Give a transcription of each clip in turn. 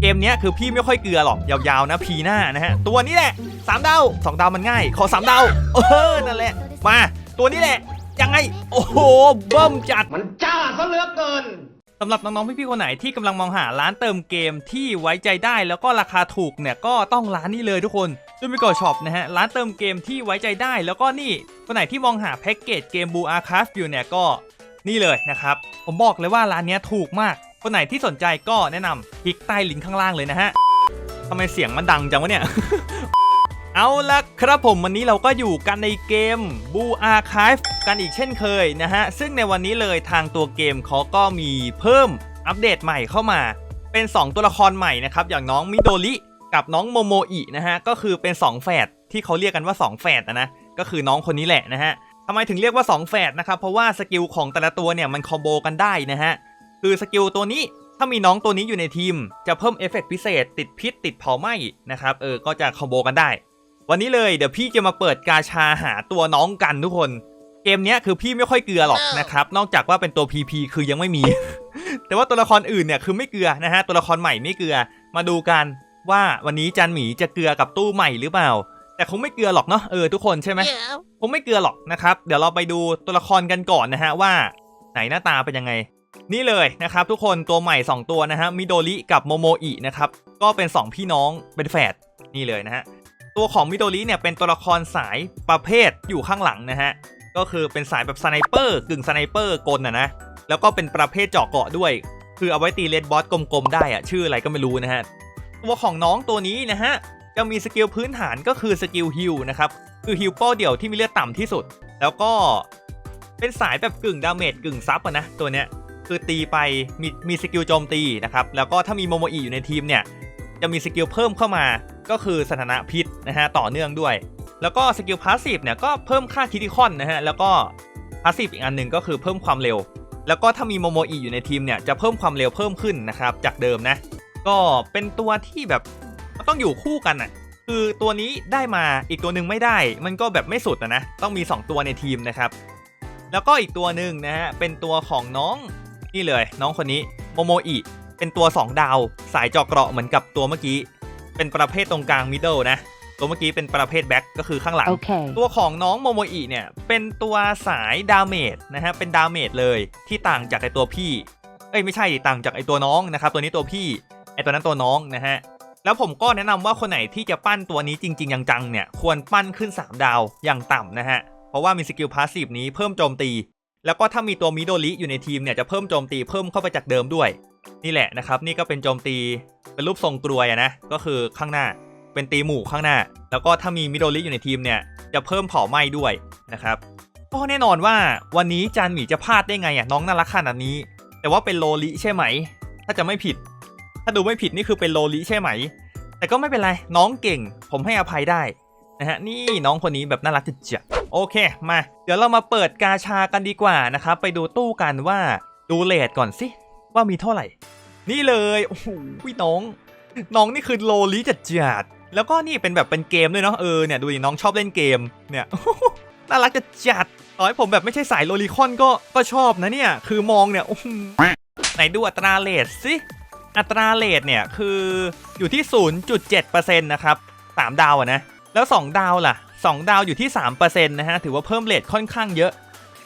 เกมเนี้ยคือพี่ไม่ค่อยเกลือหรอก ยาวๆนะพีหน้านะฮะ ตัวนี้แหละสามดาวสองดาวมันง่าย ขอสามดาวเออนั่นแหละ มา ตัวนี้แหละ ยังไง โอ้โหเบิ่มจัด มันจ้าซะเหลือเกินสำหรับน้องๆพี่ๆคนไหนที่กำลังมองหาร้านเติมเกมที่ไว้ใจได้แล้วก็ราคาถูกเนี่ยก็ต้องร้านนี้เลยทุกคนซูมิโกช็อปนะฮะร้านเติมเกมที่ไว้ใจได้แล้วก็นี่คนไหนที่มองหาแพ็กเกจเกมบูอาร์คาฟอยู่เนี่ยก็นี่เลยนะครับ ผมบอกเลยว่าร้านเนี้ยถูกมาก คนไหนที่สนใจก็แนะนำคลิกใต้ลิงก์ข้างล่างเลยนะฮะทำไมเสียงมันดังจังวะเนี่ย เอาละครับผมวันนี้เราก็อยู่กันในเกม b o Archive กันอีกเช่นเคยนะฮะ ซึ่งในวันนี้เลยทางตัวเกมเขาก็มีเพิ่มอัปเดตใหม่เข้ามา เป็น 2 ตัวละครใหม่นะครับ อย่างน้องมิโดริกับน้องโมโมอินะฮะ ก็คือเป็น 2 แฝดที่เขาเรียกกันว่า 2 แฝดนะนะก็คือน้องคนนี้แหละนะฮะทำไมถึงเรียกว่า 2 แฝดนะครับ เพราะว่าสกิลของแต่ละตัวเนี่ยมันคอมโบกันได้นะฮะ คือสกิลตัวนี้ถ้ามีน้องตัวนี้อยู่ในทีม จะเพิ่มเอฟเฟกต์พิเศษ ติดพิษติดเผาไหม้นะครับเออก็จะคอมโบกันได้ วันนี้เลยเดี๋ยวพี่จะมาเปิดกาชาหาตัวน้องกันทุกคนเกมเนี้ยคือพี่ไม่ค่อยเกลือหรอกนะครับ นอกจากว่าเป็นตัว PP คือยังไม่มี แต่ว่าตัวละครอื่นเนี่ยคือไม่เกลือนะฮะตัวละครใหม่ไม่เกลือ มาดูกันว่าวันนี้จันหมีจะเกลือกับตู้ใหม่หรือเปล่า แต่คงไม่เกลือหรอกเนาะเออทุกคนใช่ไหมคงไม่เกลือหรอกนะครับ เดี๋ยวเราไปดูตัวละครกันก่อนนะฮะว่า ไหนหน้าตาเป็นยังไง นี่เลยนะครับทุกคนตัวใหม่ 2 ตัวนะฮะมิโดริกับโมโมอินะครับก็เป็น 2 พี่น้องเป็นแฝดนี่เลยนะฮะตัวของมิโดริเนี่ยเป็นตัวละครสายประเภทอยู่ข้างหลังนะฮะก็คือเป็นสายแบบสไนเปอร์กึ่งสไนเปอร์กลนะนะแล้วก็เป็นประเภทเจาะเกาะด้วย คือเอาไว้ตีเลดบอสกลมๆได้อะชื่ออะไรก็ไม่รู้นะฮะตัวของน้องตัวนี้นะฮะจะมีสกิลพื้นฐานก็คือสกิลฮิลนะครับคือฮิลป้เดี่ยวที่มีเลือดต่ำที่สุด แล้วก็เป็นสายแบบกึ่งดาเมจกึ่งซับอะนะตัวเนี้ย คือตีไปมีมีสกิลโจมตีนะครับแล้วก็ถ้ามีโมโมอีอยู่ในทีมเนี่ยจะมีสกิลเพิ่มเข้ามาก็คือสถานะพิษนะฮะต่อเนื่องด้วย แล้วก็สกิลพาสซีฟเนี่ยก็เพิ่มค่าคิติคอนนะฮะแล้วก็พาสซีฟอีกอันหนึ่งก็คือเพิ่มความเร็ว แล้วก็ถ้ามีโมโมอีอยู่ในทีมเนี่ยจะเพิ่มความเร็วเพิ่มขึ้นนะครับจากเดิมนะก็เป็นตัวที่แบบต้องอยู่คู่กันอะคือตัวนี้ได้มาอีกตัวหนึ่งไม่ได้ มันก็แบบไม่สุดอะนะต้องมี 2 ตัวในทีมนะครับ แล้วก็อีกตัวหนึ่งนะฮะเป็นตัวของน้อง นี่เลย น้องคนนี้โมโมอิเป็นตัว 2 ดาว สายเจาะเกราะเหมือนกับตัวเมื่อกี้ เป็นประเภทตรงกลางมิดเดิลนะ ตัวเมื่อกี้เป็นประเภทแบ็คก็คือข้างหลัง Okay. ตัวของน้องโมโมอิเนี่ย เป็นตัวสายดาเมจนะฮะ เป็นดาเมจเลยที่ต่างจากไอตัวพี่ เอ้ยไม่ใช่ดิต่างจากไอตัวน้องนะครับ ตัวนี้ตัวพี่ ไอตัวนั้นตัวน้องนะฮะ แล้วผมก็แนะนำว่าคนไหนที่จะปั้นตัวนี้จริง ๆ จังๆเนี่ย ควรปั้นขึ้น 3 ดาวอย่างต่ำนะฮะ เพราะว่ามีสกิลพาสซีฟนี้เพิ่มโจมตี แล้วก็ถ้ามีตัวมิโดริอยู่ในทีมเนี่ยจะเพิ่มโจมตีเพิ่มเข้าไปจากเดิมด้วย นี่แหละนะครับนี่ก็เป็นโจมตีเป็นรูปทรงกลวยนะก็คือข้างหน้าเป็นตีหมู่ข้างหน้า แล้วก็ถ้ามีมิโดริอยู่ในทีมเนี่ยจะเพิ่มเผาไหม้ด้วยนะครับก็แน่นอนว่าวันนี้จานหมีจะพลาดได้ไงอะน้องน่ารักขนาดนี้ แต่ว่าเป็นโลลิใช่ไหม ถ้าจะไม่ผิด ถ้าดูไม่ผิดนี่คือเป็นโลลิใช่ไหม แต่ก็ไม่เป็นไรน้องเก่ง ผมให้อภัยได้ นะฮะนี่น้องคนนี้แบบน่ารักจัดๆโอเคมา เดี๋ยวเรามาเปิดกาชากันดีกว่านะครับไปดูตู้กันว่าดูเลทก่อนสิว่ามีเท่าไหร่ นี่เลยโอ้โหน้อง น้องนี่คือโลลิจัดจัดแล้วก็นี่เป็นแบบเป็นเกมด้วยเนาะเออเนี่ยดูดิน้องชอบเล่นเกมเนี่ยน่ารักจัดจัดต่อให้ผมแบบไม่ใช่สายโลลิคอนก็ก็ชอบนะเนี่ยคือมองเนี่ยไหนดูอัตราเลทสิอัตราเลทเนี่ยคืออยู่ที่ 0.7%นะครับ3ดาวอะนะ แล้ว 2 ดาวล่ะ 2 ดาวอยู่ที่3%นะฮะ ถือว่าเพิ่มเลทค่อนข้างเยอะ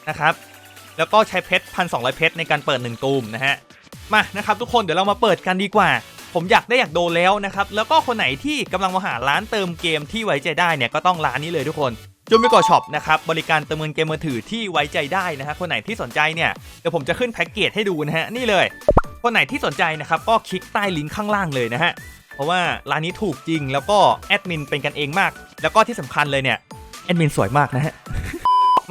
นะครับ แล้วก็ใช้เพชรพันสองเพชรในการเปิด 1 ตูมนะฮะ มานะครับทุกคนเดี๋ยวเรามาเปิดกันดีกว่า ผมอยากได้อยากโดแล้วนะครับ แล้วก็คนไหนที่กำลังมาหาร้านเติมเกมที่ไว้ใจได้เนี่ยก็ต้องร้านนี้เลยทุกคนจูมิโกช็อปนะครับบริการเติมเงินเกมมือถือที่ไว้ใจได้นะฮะคนไหนที่สนใจเนี่ยเดี๋ยวผมจะขึ้นแพ็กเกจให้ดูนะฮะนี่เลย คนไหนที่สนใจนะครับก็คลิกใต้ลิงก์ข้างล่างเลยนะฮะ เพราะว่าร้านนี้ถูกจริงแล้วก็แอดมินเป็นกันเองมาก แล้วก็ที่สำคัญเลยเนี่ยแอดมินสวยมากนะฮะ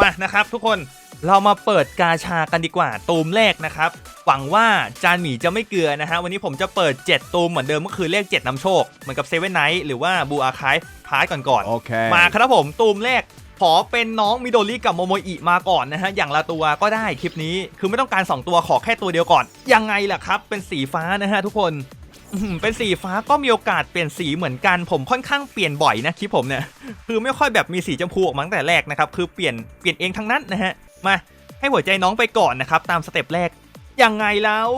มานะครับทุกคนเรามาเปิดกาชากันดีกว่าตูมแรกนะครับ หวังว่าจานหมีจะไม่เกลือนะฮะ วันนี้ผมจะเปิด 7 ตูมเหมือนเดิมก็คือเลข 7นำโชค เหมือนกับเซเว่นไนท์หรือว่าบูอาคายพาร์ทก่อนๆ Okay. มาครับผมตูมแรก ขอเป็นน้องมิโดริกับโมโมอิมาก่อนนะฮะ อย่างละตัวก็ได้คลิปนี้คือไม่ต้องการ 2 ตัวขอแค่ตัวเดียวก่อน ยังไงล่ะครับ เป็นสีฟ้านะฮะทุกคนอื้อหือ เป็นสีฟ้าก็มีโอกาสเปลี่ยนสีเหมือนกันผมค่อนข้างเปลี่ยนบ่อยนะคลิปผมเนี่ยคือไม่ค่อยแบบมีสีชมพูออกมาตั้งแต่แรกนะครับคือเปลี่ยนเปลี่ยนเองทั้งนั้นนะฮะมาให้หัวใจน้องไปก่อนนะครับตามสเต็ปแรกยังไงแล้ว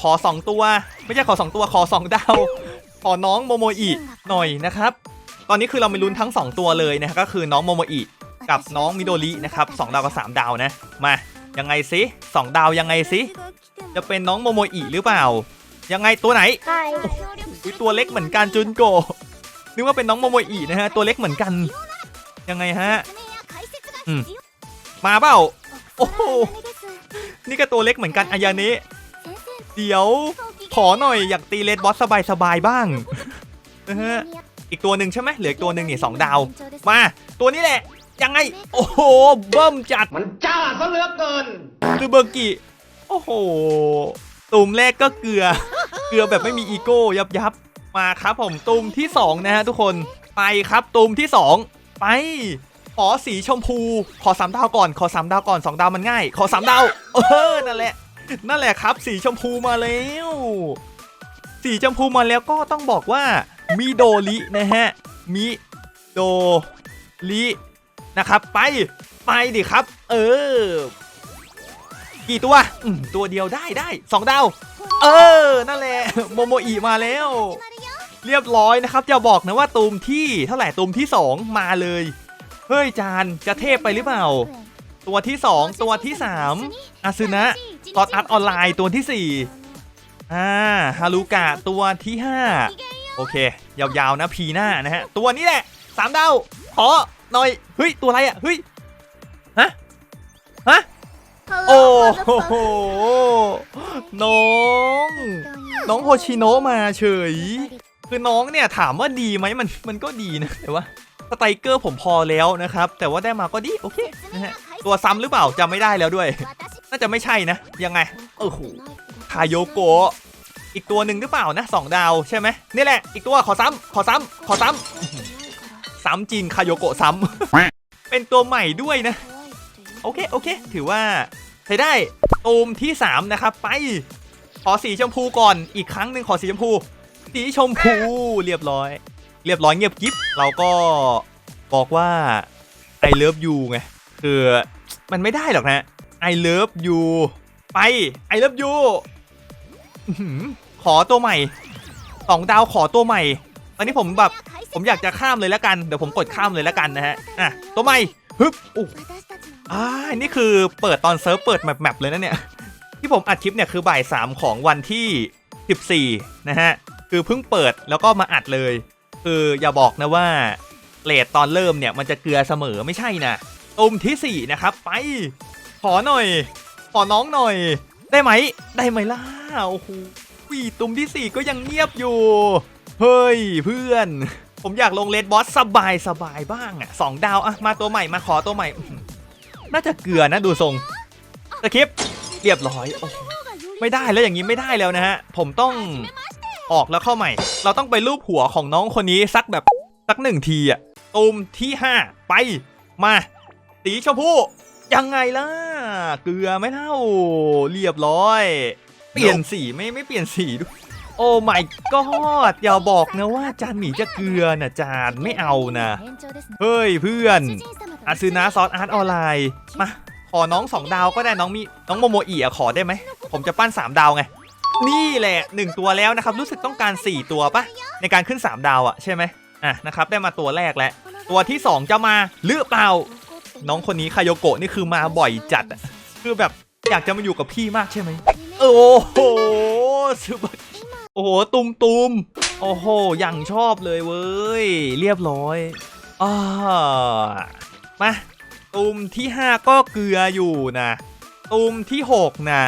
ขอ 2 ตัว ไม่ใช่ขอ 2 ตัวขอ 2 ดาว ขอน้องโมโมอิหน่อยนะครับ ตอนนี้คือเราไม่ลุ้นทั้ง 2 ตัวเลยนะก็คือน้องโมโมอิกับน้องมิโดรินะครับสองดาวกับ 3 ดาวนะ มายังไงสิสองดาวยังไงสิจะเป็นน้องโมโมอิหรือเปล่า ยังไงตัวไหนใช่อุ๊ยตัวเล็กเหมือนกันจุนโกะนึกว่าเป็นน้องโมโมอินะฮะตัวเล็กเหมือนกัน ยังไงฮะอืมมาเปล่าโอ้โหนี่ก็ตัวเล็กเหมือนกันอายาเนะเดี๋ยวขอหน่อยอยากตีเลดบอสสบายๆบ้างนะฮะอีกตัวหนึ่งใช่ไหมเหลืออีกตัวหนึ่งนี่สองดาว มาตัวนี้แหละ ยังไง โอ้โหเบิ่มจัดมันจ้าซะเหลือเกินซูเบอร์กิโอ้โหตุ่มแรกก็เกลือ เกลือแบบไม่มีอีโก้ยับยับมาครับผมตุ่มที่ 2 นะฮะทุกคนไปครับตุ่มที่ 2 ไป ขอสีชมพู ขอสามดาวก่อนขอสามดาวก่อนสองดาวมันง่าย ขอสามดาวเออนั่นแหละ นั่นแหละครับ สีชมพูมาแล้ว สีชมพูมาแล้วก็ต้องบอกว่ามิโดรินะฮะมิโดรินะครับ ไปไปดิครับ เออ กี่ตัวอืมตัวเดียวได้ได้สองดาว เออ นั่นแหละ โมโมอิมาแล้ว เรียบร้อยนะครับอย่าบอกนะว่าตูมที่เท่าไหร่ตูมที่ 2 มาเลย เฮ้ยจานจะเทพไปหรือเปล่า ตัวที่ 2 ตัวที่ 3อาซึนะตอดอัดออนไลน์ตัวที่ 4อ่าฮารุกะตัวที่ 5 โอเค ยาวๆนะพีหน้านะฮะ ตัวนี้แหละสามดาว ขอหน่อย เฮ้ย ตัวอะไรอะ เฮ้ย ฮะฮะ โห น้อง น้องโฮชิโนะมาเฉย คือน้องเนี่ยถามว่าดีไหมมันมันก็ดีนะแต่ว่าสไตเกอร์ผมพอแล้วนะครับ แต่ว่าได้มาก็ดีโอเคนะฮะตัวซ้ำหรือเปล่าจำไม่ได้แล้วด้วย น่าจะไม่ใช่นะ ยังไงโอ้โหทาโยโกะอีกตัวหนึ่งหรือเปล่านะสองดาวใช่ไหมนี่แหละ อีกตัวขอซ้ำขอซ้ำขอซ้ำซ้ำจริงคาโยโกะซ้ำเป็นตัวใหม่ด้วยนะ โอเค โอเค ถือว่า ใช้ได้ตูมที่ 3 นะครับ ไป ขอสีชมพูก่อนอีกครั้งหนึ่งขอสีชมพู สีชมพูเรียบร้อย เรียบร้อยเงียบกิ๊บเราก็บอกว่า I love you ไงคือมันไม่ได้หรอกนะ I love you ไป I love you อื้อหือขอตัวใหม่สองดาวขอตัวใหม่ตอนนี้ผมแบบผมอยากจะข้ามเลยแล้วกัน เดี๋ยวผมกดข้ามเลยแล้วกันนะฮะ อะ ตัวใหม่ ฮึบอู้ อ่านี่คือเปิดตอนเซิร์ฟเปิดแมปเลยนะเนี่ย ที่ผมอัดคลิปเนี่ยคือบ่าย3ของวันที่ 14 นะฮะ คือเพิ่งเปิดแล้วก็มาอัดเลย คืออย่าบอกนะว่าเลทตอนเริ่มเนี่ยมันจะเกลือเสมอไม่ใช่นะตุ่มทีสี่ 4 นะครับ ไป ขอหน่อย ขอน้องหน่อย ได้ไหม ได้ไหมล่ะ โอ้โหวีตุ่มทีสี่ 4 ก็ยังเงียบอยู่ เฮ้ย เพื่อน ผมอยากลงเลดบอสสบายสบายๆบ้างอะสองดาวอะมาตัวใหม่มาขอตัวใหม่ น่าจะเกลือนะดูทรงสคริปเรียบร้อยโอ้ไม่ได้แล้วอย่างนี้ไม่ได้แล้วนะฮะ ผมต้องออกแล้วเข้าใหม่ เราต้องไปรูปหัวของน้องคนนี้สักแบบสักหนึ่งทีอะตูมที่ 5 ไปมาสีชมพูยังไงล่ะ เกลือไม่เท่า เรียบร้อย เปลี่ยนสีไม่ไม่เปลี่ยนสีด้วยโอ้ my god อย่าบอกนะว่าจานหมีจะเกลือนะจานไม่เอานะ เฮ้ยเพื่อน อาซึนะซอสอาร์ตออนไลน์มา ขอน้อง2ดาวก็ได้น้องมีน้องโมโมอีอะขอได้ไหม ผมจะปั้น 3 ดาวไง นี่แหละ 1 ตัวแล้วนะครับ รู้สึกต้องการ 4 ตัวปะในการขึ้น 3 ดาวอะใช่ไหมอะนะครับได้มาตัวแรกแล้ว ตัวที่ 2 จะมาหรือเปล่า น้องคนนี้คาโยโกะนี่คือมาบ่อยจัดคือแบบอยากจะมาอยู่กับพี่มากใช่ไหมโอ้โหสุดโอ้โหตุมตุมโอ้โหอย่างชอบเลยเว้ย เรียบร้อยอ่า มาตุมที่ 5 ก็เกลืออยู่นะตุมที่ 6 นะ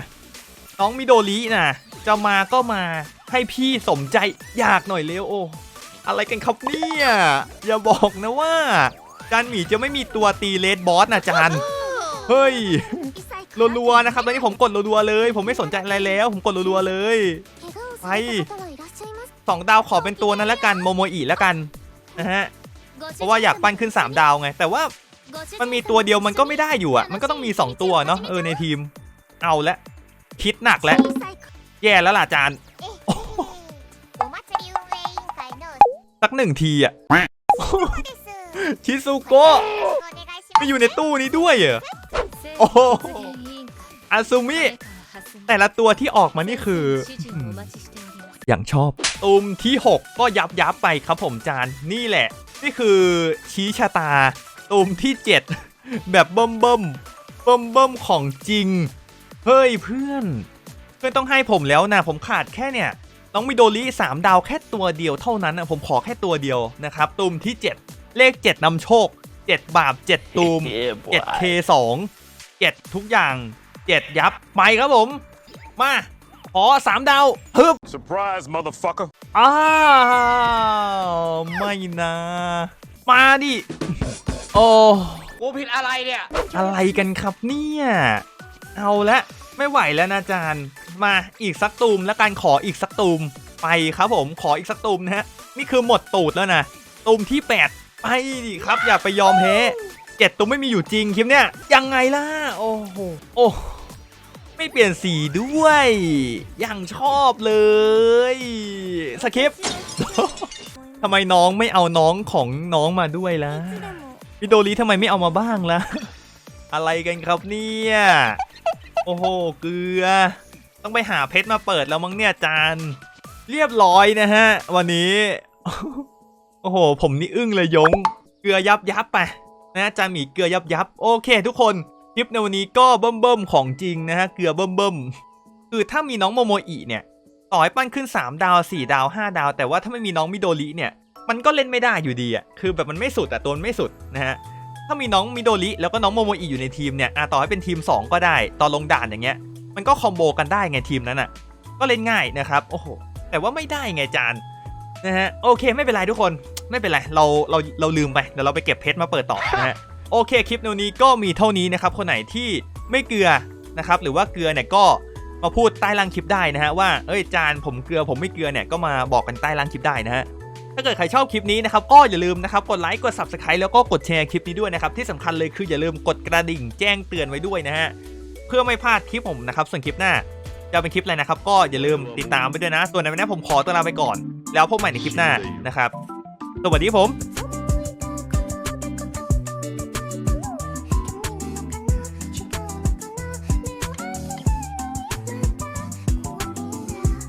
น้องมิโดรินะจะมาก็มาให้พี่สมใจอยากหน่อยเร็วโอ้อะไรกันครับเนี่ยอย่าบอกนะว่าจานหมีจะไม่มีตัวตีเลดบอสนะจานเฮ้ยรัวๆนะครับตอนนี้ผมกดรัวๆเลย ผมไม่สนใจอะไรแล้ว ผมกดรัวๆเลยไปสองดาวขอเป็นตัวนั้นละกันโมโมอีละกันนะฮะเพราะว่าอยากปั้นขึ้น 3 ดาวไง แต่ว่า มันมีตัวเดียวมันก็ไม่ได้อยู่อะ มันก็ต้องมี 2 ตัวเนาะเออในทีม เอาละคิดหนักแล้วแย่แล้วล่ะจานสักหนึ่งทีอะชิซุโกะไม่อยู่ในตู้นี้ด้วยเหรอโอ้โหอาซูมิแต่ละตัวที่ออกมานี่คือ อย่างชอบตูมที่ 6 ก็ยับยับไปครับผมจานนี่แหละ นี่คือชี้ชะตา ตูมที่ 7 แบบเบิ่มเบิ่มเบิ่มเบิ่มของจริง เฮ้ยเพื่อน เพื่อนต้องให้ผมแล้วนะ ผมขาดแค่เนี่ยน้องมิโดริ3ดาวแค่ตัวเดียวเท่านั้นนะผมขอแค่ตัวเดียวนะครับตูมที่ 7 เลข 7นำโชค 7 บาป 7 ตูม 7K 2 7 ทุกอย่าง 7 ยับไปครับผม มาขอ3ดาวฮึบ Surprise, motherfucker. อ้าวไม่นะ มาดิ โอ้กูผิดอะไรเนี่ยอะไรกันครับเนี่ย เอาละไม่ไหวแล้วนะอาจารย์ มาอีกสักตูมแล้วกันขออีกสักตูมไปครับผมขออีกสักตูมนะฮะนี่คือหมดตูดแล้วนะตูมที่8ไปดิครับอย่าไปยอมแพ้เจ็ดตูมไม่มีอยู่จริงคลิปเนี่ยยังไงล่ะโอ้โหโอ้ไม่เปลี่ยนสีด้วยยังชอบเลยสคริปทำไมน้องไม่เอาน้องของน้องมาด้วยล่ะ มิโดริทำไมไม่เอามาบ้างล่ะ อะไรกันครับเนี่ย โอ้โห เกลือ ต้องไปหาเพชรมาเปิดแล้วมั้งเนี่ยจาน เรียบร้อยนะฮะ วันนี้ โอ้โห ผมนี่อึ้งเลยยง เกลือยับยับไปนะจานหมีเกลือยับยับโอเค ทุกคน คลิปในวันนี้ก็เบิ่มเบิ่มๆของจริงนะฮะ เกลือเบิ่มเบิ่มๆคือถ้ามีน้องโมโมอิเนี่ย ต่อให้ปั้นขึ้น 3 ดาว 4 ดาว 5 ดาว แต่ว่าถ้าไม่มีน้องมิโดริเนี่ย มันก็เล่นไม่ได้อยู่ดีอะคือแบบมันไม่สุดอะตัวมันไม่สุดนะฮะถ้ามีน้องมิโดริแล้วก็น้องโมโมอิอยู่ในทีมเนี่ยอะต่อให้เป็นทีม 2 ก็ได้ ตอนลงด่านอย่างเงี้ย มันก็คอมโบกันได้ไงทีมนั้นอะ ก็เล่นง่ายนะครับโอ้โหแต่ว่าไม่ได้ไงจานนะฮะโอเคไม่เป็นไรทุกคนไม่เป็นไรเราเราเราลืมไปเดี๋ยวเราไปเก็บเพชรมาเปิดต่อนะฮะโอเคคลิปนวนนี้ก็มีเท่านี้นะครับคนไหนที่ไม่เกลือนะครับหรือว่าเกลือเนี่ยก็มาพูดใต้ล่างคลิปได้นะฮะว่าเอ้ยจานผมเกลือผมไม่เกลือเนี่ยก็มาบอกกันใต้ล่างคลิปได้นะฮะ ถ้าเกิดใครชอบคลิปนี้นะครับก็อย่าลืมนะครับกดไลค์กด subscribe แล้วก็กดแชร์คลิปนี้ด้วยนะครับที่สำคัญเลยคืออย่าลืมกดกระดิ่งแจ้งเตือนไว้ด้วยนะฮะเพื่อไม่พลาดคลิปผมนะครับส่วนคลิปหน้าจะเป็นคลิปอะไรนะครับ ก็อย่าลืมติดตามไปด้วยนะ ส่วนในวันนี้ผมขอตัวลาไปก่อน แล้วพบใหม่ในคลิปหน้านะครับ สวัสดีผม